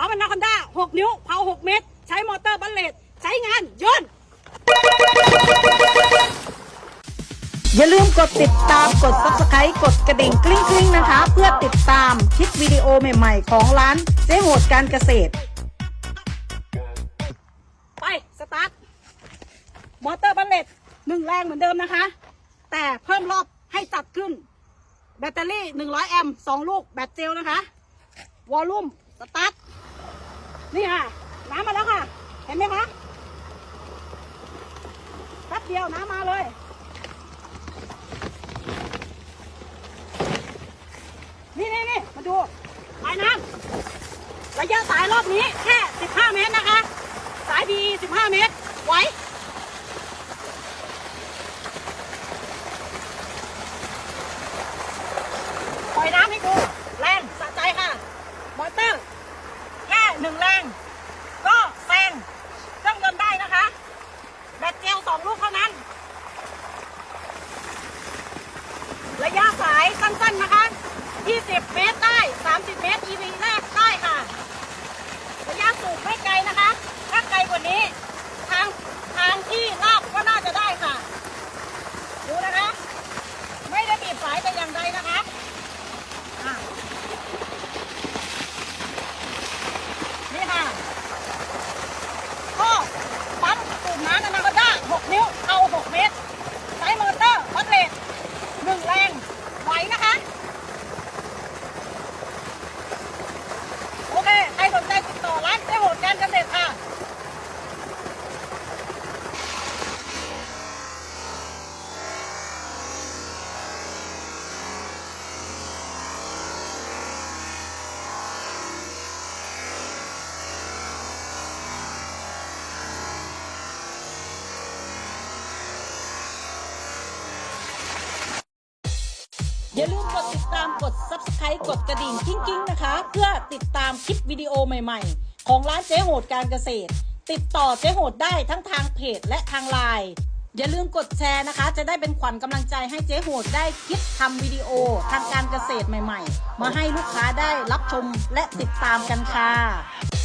ปั๊มอนาคอนด้า6นิ้วเผา6เมตร ใช้มอเตอร์บัลเลตใช้งานยนต์อย่าลืมกดติดตามกด subscribe กดกระดิ่งกริ๊งกริ๊งนะคะ เพื่อติดตามคลิปวิดีโอใหม่ๆ ของร้านเจ๊โหดการเกษตร ไป สตาร์ท มอเตอร์บัลเลตหนึ่งแรงเหมือนเดิมนะคะ แต่เพิ่มรอบให้จัดขึ้น แบตเตอรี่ 100 แอมป์2ลูก แบตเจลนะคะ วอลลุ่ม สตาร์ท นี่ค่ะ น้ำมาแล้วค่ะ เห็นไหมคะแป๊บเดียวน้ำมาเลยนี่นี่นี่มาดูสายน้ำระยะสายรอบนี้แค่ 15 เมตรนะคะ สายดี15 เมตรไหวปล่อยน้ำให้ดู แรงสะใจค่ะ มอเตอร์ แค่หนึ่งแรง ก็แซงเครื่องยนต์ได้นะคะ แบตเจลสองลูกเท่านั้น ระยะสายสั้นๆนะคะ 20 เมตรได้ 30 เมตร EV แรกได้ค่ะ ระยะสูงไม่ไกลนะคะ ถ้าไกลกว่านี้ ทางทางที่ลาบก็น่าจะได้ค่ะ ดูนะคะ ไม่ได้บีบสายแต่อย่างใดนะคะอะนี่ค่ะ ก็ปั๊มสูบน้ำอนาคอนด้า6นิ้ว เอา 6 เมตร ใช้มอเตอร์วัดเลทหนึ่งแรง ไหวนะคะ โอเค ใครสนใจติดต่อร้านเจ๊โหดการเกษตรค่ะ อย่าลืมกดติดตามกด subscribe กดกระดิ่งกิ้งกิ้งนะคะ เพื่อติดตามคลิปวิดีโอใหม่ๆ ของร้านเจ๊โหดการเกษตร ติดต่อเจ๊โหดได้ทั้งทางเพจและทางไลน์อย่าลืมกดแชร์นะคะ จะได้เป็นขวัญกำลังใจให้เจ๊โหดได้คิดทำวิดีโอทางการเกษตรใหม่ๆ มาให้ลูกค้าได้รับชมและติดตามกันค่ะ